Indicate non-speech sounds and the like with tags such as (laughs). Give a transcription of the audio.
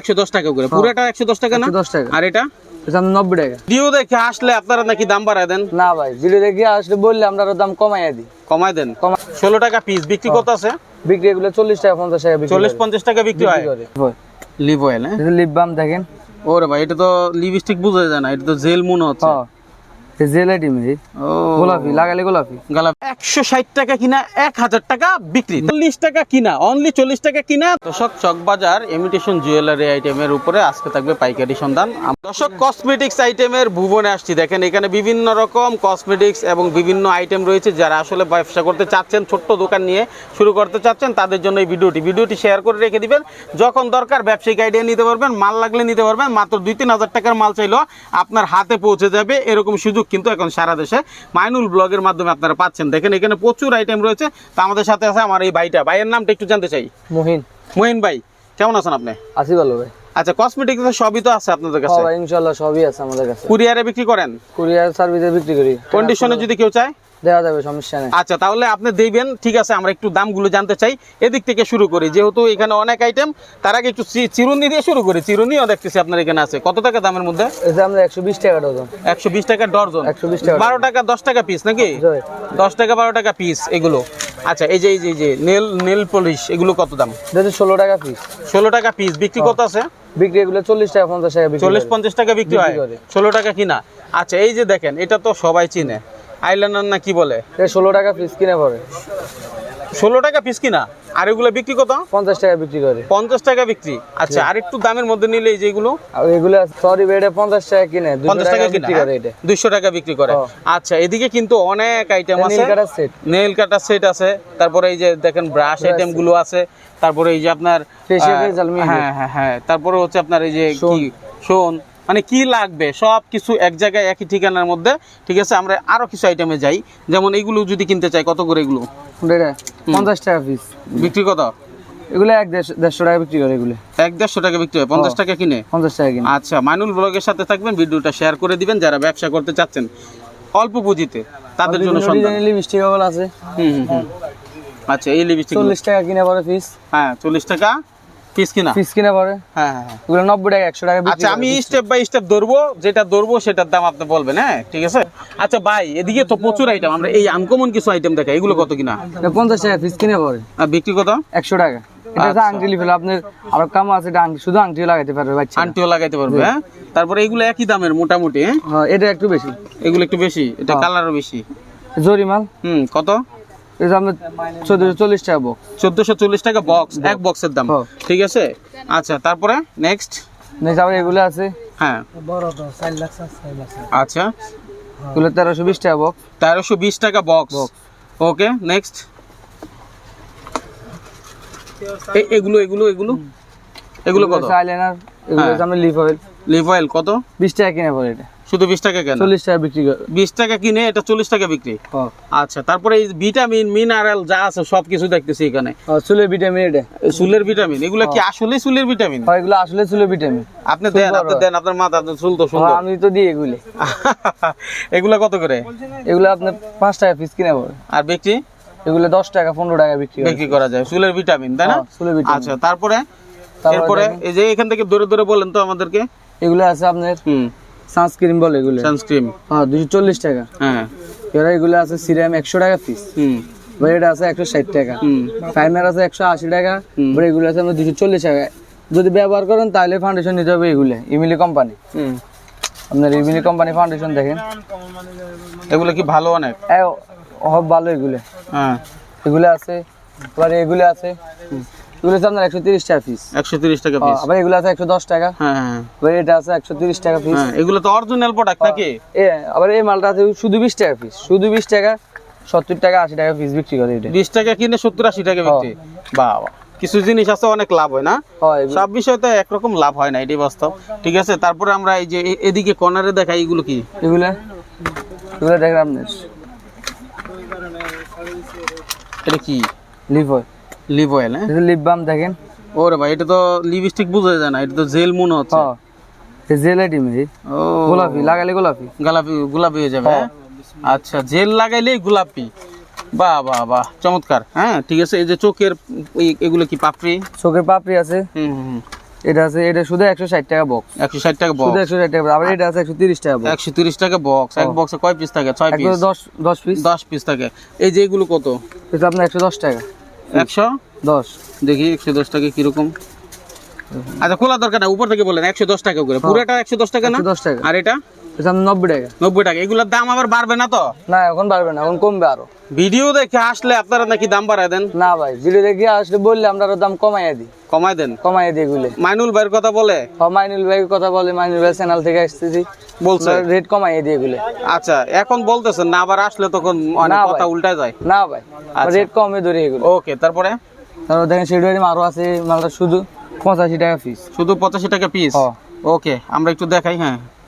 একশো দশ টাকা করে। পুরোটা একশো দশ টাকা না? দশ টাকা। আর এটা? নব্বই টাকা। ভিডিও দেখে আসলে আপনারা নাকি দাম বাড়ায় দেন। না ভাই ভিডিও দেখে আসলে বললে আমরা দাম কমাইয়া দিই। কমায় দেন। ষোলো টাকা পিস বিক্রি কত আছে? বিক্রি এগুলো চল্লিশ টাকা পঞ্চাশ টাকা বিক্রি চল্লিশ। পঞ্চাশ টাকা বিক্রি হয়? লিভ অয়েল হ্যাঁ? লিপ বাম দেখেন। ওরে ভাই এটা তো লিপস্টিক বোঝা যায় না এটা তো জেল মনে হচ্ছে। গোলাপি লাগালে গোলাপি। একশো ষাট টাকা কিনা এক হাজার টাকা বিক্রি। চল্লিশ টাকা কিনা অনলি চল্লিশ টাকা কিনা। দর্শক চকবাজার ইমিটেশন জুয়েলারি আইটেমের উপরে আজকে থাকবে পাইকারি সন্ধান। দর্শক কসমেটিক্স আইটেমের ভুবনে আসছি। দেখেন এখানে বিভিন্ন রকম কসমেটিক্স এবং বিভিন্ন আইটেম রয়েছে। যারা আসলে ব্যবসা করতে চাচ্ছেন ছোট্ট দোকান নিয়ে শুরু করতে চাচ্ছেন তাদের জন্য এই ভিডিওটি। ভিডিওটি শেয়ার করে রেখে দিবেন। যখন দরকার ব্যবসায়িক আইডিয়া নিতে পারবেন মাল লাগলে নিতে পারবেন। মাত্র দুই তিন হাজার টাকার মাল চাইলেও আপনার হাতে পৌঁছে যাবে। এরকম সুযোগ কিন্তু এখন সারা দেশে মাইনুল ব্লগের মাধ্যমে আপনারা পাচ্ছেন। দেখেন এখানে প্রচুর আইটেম রয়েছে। তো আমাদের সাথে আছে আমার এই ভাইটা। ভাইয়ের নামটা একটু জানতে চাই। মোহিন। মোহিন ভাই কেমন আছেন আপনি? আসি ভালো ভাই। আচ্ছা কসমেটিক সবই তো আছে আপনাদের কাছে? হ্যাঁ ভাই ইনশাল্লাহ সবই আছে আমাদের কাছে। কুরিয়ারে বিক্রি করেন? কুরিয়ার সার্ভিসে বিক্রি করি। কন্ডিশনে যদি কেউ চায়? দেওয়া যাবে সমস্যা নেই। আচ্ছা তাহলে আপনি দেবেন ঠিক আছে আমরা একটু দামগুলো জানতে চাই। এদিক থেকে শুরু করি যেহেতু এখানে অনেক আইটেম তার আগে একটু চিরুনি দিয়ে শুরু করি। চিরুনিও দেখতেছি আপনার এখানে আছে। কত টাকা দামের মধ্যে? একশো বিশ টাকা ডজন। একশো বিশ টাকা ডর্জন 120 টাকা বারো টাকা দশ টাকা পিস নাকি? জি। দশ টাকা বারো টাকা পিস এগুলো। আচ্ছা এই যে এই যে এই যে নেল নেল পলিশ এগুলো কত দাম? এটা ষোলো টাকা পিস ষোলো টাকা পিস বিক্রি কত আছে? বিক্রি এগুলো চল্লিশ টাকা পঞ্চাশ টাকা বিক্রি চল্লিশ করে। পঞ্চাশ টাকা বিক্রি হয়? বিক্রি করে। ষোলো টাকা কিনা? আচ্ছা এই যে দেখেন এটা তো সবাই চিনে। আইলাইনার না কি বলে? ষোলো টাকা পিস কিনা পড়ে ষোলো টাকা পিস কিনা? আর এগুলো বিক্রি কত? পঞ্চাশ টাকা বিক্রি করে। পঞ্চাশ টাকা বিক্রি। আচ্ছা আর একটু দামের মধ্যে নিলে এই যেগুলো? আর এগুলো সরি বেডে পঞ্চাশ টাকা কিনে। পঞ্চাশ টাকা বিক্রি করে এটা। দুইশো টাকা বিক্রি করে। হ্যাঁ। আচ্ছা এদিকে কিন্তু অনেক আইটেম আছে। Nail cutter set nail cutter set আছে। তারপরে এই যে দেখেন ব্রাশ আইটেমগুলো আছে। তারপরে এই যে আপনার হ্যাঁ হ্যাঁ হ্যাঁ। তারপরে হচ্ছে আপনার এই যে কি? শোন। মানে কি লাগবে? সব কিছু এক জায়গায় একই ঠিকানার মধ্যে ঠিক আছে? আমরা আরও কিছু আইটেমে যাই। যেমন এইগুলো যদি কিনতে চাই কত করে এগুলো? পঞ্চাশ টাকা পিস বিক্রি কত? এগুলো এক দেড়শো টাকা বিক্রি করে এগুলো। এক দেড়শো টাকা বিক্রি হয়। পঞ্চাশ টাকা কিনে? পঞ্চাশ টাকা কিনে। আচ্ছা মাইনুল ব্লগের সাথে থাকবেন ভিডিওটা শেয়ার করে দিবেন যারা ব্যবসা করতে চাচ্ছেন। অল্প পুঁজিতে তাদের জন্য লিপস্টিক আছে। হুম হুম। আচ্ছা এই লিপস্টিক চল্লিশ টাকা কিনে পড়ে পিস হ্যাঁ চল্লিশ টাকা। পিস কিনা? পিস কিনে পড়ে হ্যাঁ হ্যাঁ হ্যাঁ। এগুলো নব্বই টাকা একশো টাকা আচ্ছা আমি স্টেপ বাই স্টেপ ধরবো যেটা ধরবো সেটার দাম আপনি বলবেন হ্যাঁ? ঠিক আছে? আচ্ছা ভাই এদিকে তো প্রচুর আইটেম আমরা এই আনকমন কিছু আইটেম দেখাই এগুলো কত কিনা? পঞ্চাশ টাকা পিস কিনে পড়ে আর বিক্রি কত? একশো টাকা। এটা লিফেল আপনার আর কাম আছে এটা শুধু আংটিও পারবে বাচ্চা আন্টিও লাগাইতে পারবে হ্যাঁ? তারপরে এগুলো একই দামের মোটামুটি হ্যাঁ? এটা একটু বেশি। এগুলো একটু বেশি এটা। কালারও বেশি। জরি মাল হুম কত? এটা চোদ্দশো চল্লিশ টাকা বক্স চোদ্দশো চল্লিশ টাকা বক্স এক বক্সের দাম। হ্যাঁ। ঠিক আছে? আচ্ছা তারপরে নেক্সট নেক্সট আবার এগুলো আছে। হ্যাঁ। আচ্ছা। এগুলো তেরোশো বিশ টাকা বক্স তেরোশো বিশ টাকা বক্স ওকে নেক্সট এগুলো এগুলো এগুলো? এগুলো কত? আইলাইনার এগুলো হচ্ছে লিফ অয়েল লিভ অয়েল কত? বিশ টাকা কিনে পড়ে এটা। শুধু বিশ টাকা কেন? চল্লিশ টাকা বিক্রি করে। বিশ টাকা কিনে এটা চল্লিশ টাকা বিক্রি? হ্যাঁ আচ্ছা তারপরে এই ভিটামিন মিনারেল যা আছে সব দেখতেছি এখানে। হ্যাঁ, চুলের ভিটামিন এটা। চুলের ভিটামিন এগুলো কি আসলে চুলের ভিটামিন হয় এগুলো আসলে চুলের ভিটামিন আপনি দেন আপনি দেন আপনার মাথা আপনার চুল তো সুন্দর। আমি তো দিই এগুলি। (laughs) এগুলা কত করে? এগুলো আপনার পাঁচ টাকা পিস কিনে পড়ে আর বিক্রি? এগুলো টাকা পনেরো টাকা বিক্রি বিক্রি করা যায়। চুলের ভিটামিন তাই না? হ্যাঁ, চুলের ভিটামিন আচ্ছা তারপরে? এরপরে দেখেন। এই যে এখান থেকে দূরে দূরে বলেন তো আমাদেরকে। এগুলো আছে আপনার হুম। সানস্ক্রিন বলে এগুলো। সানস্ক্রিন। হ্যাঁ দুশো চল্লিশ টাকা। হ্যাঁ। এবার এগুলো আছে সিরাম একশো টাকা পিস হুম। এবার এটা আছে একশো ষাট টাকা। হুম। প্রাইমার আছে একশো আশি টাকা। এবার এগুলো আছে আমরা দুশো চল্লিশ টাকা। যদি ব্যবহার করেন তাহলে ফাউন্ডেশন নিতে হবে এগুলো ইমিলি কোম্পানি হুম। আপনার ইমিলি কোম্পানি ফাউন্ডেশন দেখেন। এগুলো কি ভালো অনেক? সব ভালো এগুলো। হ্যাঁ। এগুলো আছে আবার এগুলো আছে। এগুলো আছে আপনার একশো তিরিশ টাকা পিস একশো তিরিশ টাকা পিস আবার এগুলো আছে একশো দশ টাকা। হ্যাঁ হ্যাঁ এটা আছে একশো তিরিশ টাকা পিস হ্যাঁ এগুলো তো অরিজিনাল প্রোডাক্ট নাকি? এ আবার এই মালটা আছে শুধু বিশ টাকা পিস শুধু বিশ টাকা সত্তর টাকা আশি টাকা পিস বিক্রি করে এটা। বিশ টাকা কিনে সত্তর আশি টাকা বিক্রি। বাবা কিছু জিনিস আছে অনেক লাভ হয় না? হয় সব বিষয়ে তো একরকম লাভ হয় না এটাই বাস্তব। ঠিক আছে তারপরে আমরা এই যে এদিকে কর্নারে দেখাই এগুলো কি? এগুলা? এগুলো এটা কি? লিভ হয় লিভ অয়েল হ্যাঁ লিপ বাম দেখেন। ওরে ভাই এটা তো লিপস্টিক বোঝা যায় না এটা তো জেল মনে হচ্ছে। হ্যাঁ। জেল আইটেম এই ও। গোলাপি লাগালে গোলাপি। গোলাপি গোলাপি হয়ে যাবে হ্যাঁ? আচ্ছা জেল লাগাইলেই গোলাপি। বাহ বাহ বাহ চমৎকার হ্যাঁ? ঠিক আছে এই যে চোখের এগুলো কি পাপড়ি? চোখের পাপড়ি আছে। হুম হুম। এটা আছে এটা শুধু একশো ষাট টাকা বক্স একশো ষাট টাকা বক্স একশো ষাট টাকা আবার এটা আছে একশো তিরিশ টাকা বক্স একশো তিরিশ টাকা বক্স এক বক্সে কয় পিস থাকে? ছয় পিস দশ দশ পিস দশ পিস থাকে। এই যে এগুলো কত? এটা আপনার একশো দশ টাকা। একশো? দশ। দেখি একশো দশ টাকা কীরকম? আচ্ছা খোলা দরকার না উপর থেকে বলেন একশো দশ টাকা করে। পুরোটা একশো দশ টাকা না? দশ টাকা। আর এটা? নব্বই টাকা। নব্বই টাকা। এগুলোর দাম আবার বাড়বে না তো? না এখন পারবে না এখন কমবে আরও। ভিডিও দেখে আসলে আপনারা নাকি দাম বাড়ায় দেন? না ভাই ভিডিও দেখে আসলে বললে আমরা আরও দাম কমাইয়া দিই। কমায় দেন? দিই এগুলো। মাইনুল ভাইয়ের কথা বলে? হ, মাইনুল কথা বলে মাইনুল ভাই চ্যানেল থেকে আসতেছি। বলছে। রেট কমাইয়া দিই এগুলো। আচ্ছা এখন বলতেছেন না আবার আসলে তখন অনেক কথা উল্টা যায়। না ভাই আচ্ছা। রেট কমে ধরে এগুলো। ওকে তারপরে? তারপর দেখেন সেডুয়ারি আরও আছে মালটা শুধু পঁচাশি টাকা পিস শুধু পঁচাশি টাকা পিস ওকে আমরা একটু দেখাই হ্যাঁ।